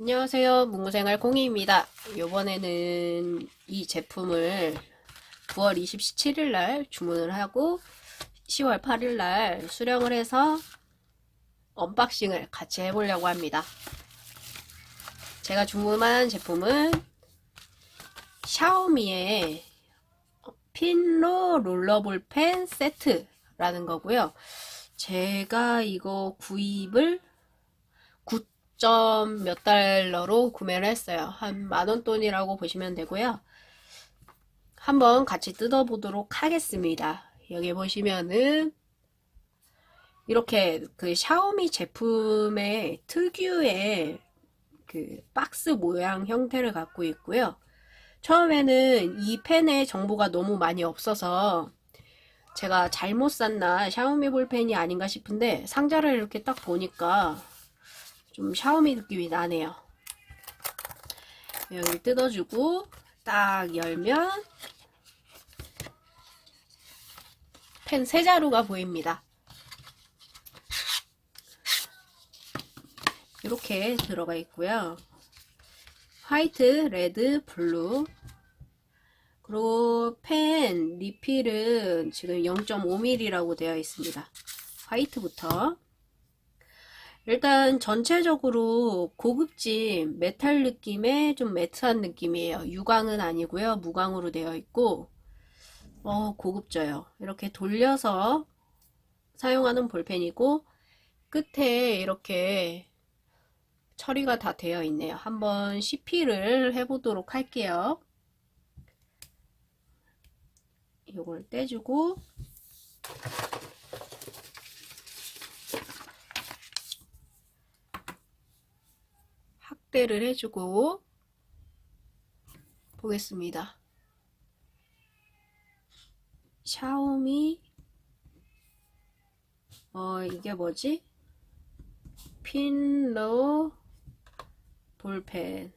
안녕하세요. 문구생활 공이입니다. 이번에는 이 제품을 9월 27일 날 주문을 하고 10월 8일 날 수령을 해서 언박싱을 같이 해보려고 합니다. 제가 주문한 제품은 샤오미의 핀로 롤러볼 펜 세트라는 거고요. 제가 이거 구입을 9 점 몇 달러로 구매를 했어요. 한 만원 돈이라고 보시면 되고요. 한번 같이 뜯어보도록 하겠습니다. 여기 보시면은 이렇게 그 샤오미 제품의 특유의 그 박스 모양 형태를 갖고 있고요. 처음에는 이 펜에 정보가 너무 많이 없어서 제가 잘못 샀나 샤오미 볼펜이 아닌가 싶은데 상자를 이렇게 딱 보니까 좀 샤오미 느낌이 나네요. 여기 뜯어주고 딱 열면 펜 세 자루가 보입니다. 이렇게 들어가 있고요. 화이트, 레드, 블루 그리고 펜 리필은 지금 0.5mm라고 되어 있습니다. 화이트부터 일단 전체적으로 고급진 메탈 느낌의 좀 매트한 느낌이에요. 유광은 아니고요. 무광으로 되어 있고 어, 고급져요. 이렇게 돌려서 사용하는 볼펜이고 끝에 이렇게 처리가 다 되어 있네요. 한번 CP를 해보도록 할게요. 이걸 떼주고 확대를 해주고 보겠습니다. 샤오미 어 이게 뭐지? 핀로 볼펜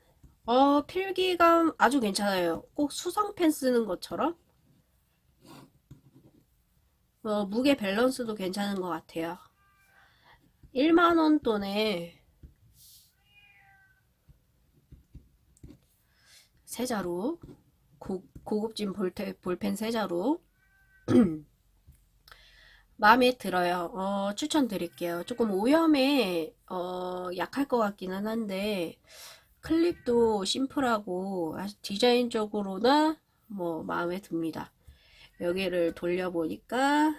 어 필기감 아주 괜찮아요. 꼭 수성펜 쓰는 것처럼 어, 무게 밸런스도 괜찮은 것 같아요. 1만원 돈에 세자루 고, 고급진 볼테, 볼펜 세자루 마음에 들어요. 어, 추천드릴게요. 조금 오염에 어, 약할 것 같기는 한데 클립도 심플하고 디자인적으로는 뭐 마음에 듭니다. 여기를 돌려보니까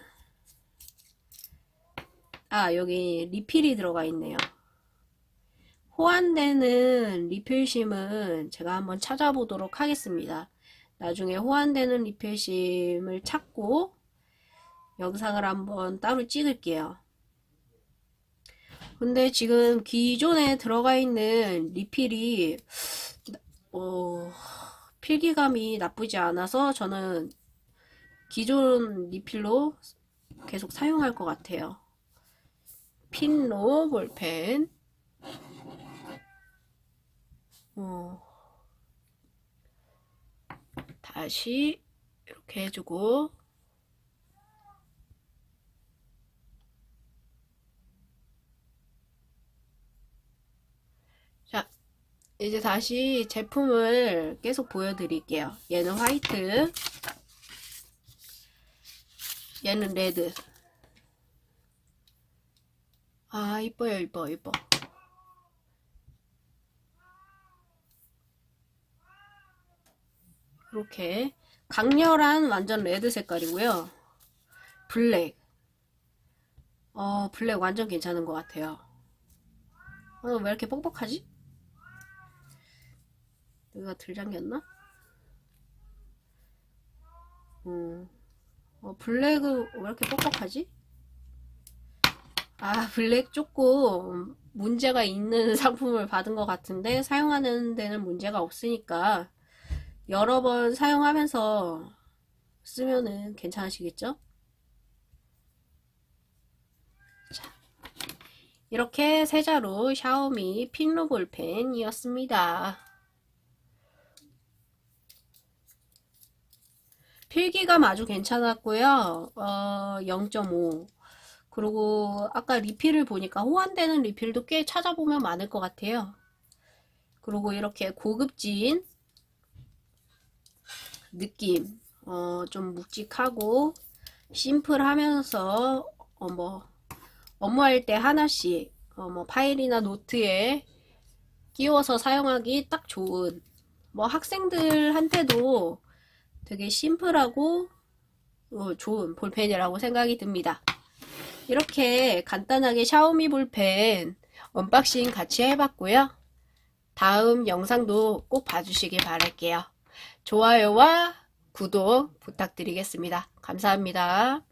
아 여기 리필이 들어가 있네요. 호환되는 리필심은 제가 한번 찾아보도록 하겠습니다. 나중에 호환되는 리필심을 찾고 영상을 한번 따로 찍을게요. 근데 지금 기존에 들어가 있는 리필이 어, 필기감이 나쁘지 않아서 저는 기존 리필로 계속 사용할 것 같아요. 핀로 볼펜 어, 다시 이렇게 해주고. 자 이제 다시 제품을 계속 보여드릴게요. 얘는 화이트 얘는 레드. 아 이뻐요 이뻐 이뻐 이렇게 강렬한 완전 레드 색깔이고요 블랙 어 블랙 완전 괜찮은 것 같아요 어, 왜 이렇게 뻑뻑하지? 여기가 들 잠겼나? 음. 어, 블랙은 왜 이렇게 뻑뻑하지? 아, 블랙 조금 문제가 있는 상품을 받은 것 같은데 사용하는 데는 문제가 없으니까 여러 번 사용하면서 쓰면은 괜찮으시겠죠? 자, 이렇게 세 자루 샤오미 핀로 볼펜이었습니다. 필기감 아주 괜찮았고요. 어, 0.5. 그리고 아까 리필을 보니까 호환되는 리필도 꽤 찾아보면 많을 것 같아요. 그리고 이렇게 고급진 느낌, 어, 좀 묵직하고 심플하면서 어, 뭐 업무할 때 하나씩 어, 뭐 파일이나 노트에 끼워서 사용하기 딱 좋은 뭐 학생들한테도 되게 심플하고 어, 좋은 볼펜이라고 생각이 듭니다. 이렇게 간단하게 샤오미 볼펜 언박싱 같이 해봤고요. 다음 영상도 꼭 봐주시길 바랄게요. 좋아요와 구독 부탁드리겠습니다. 감사합니다.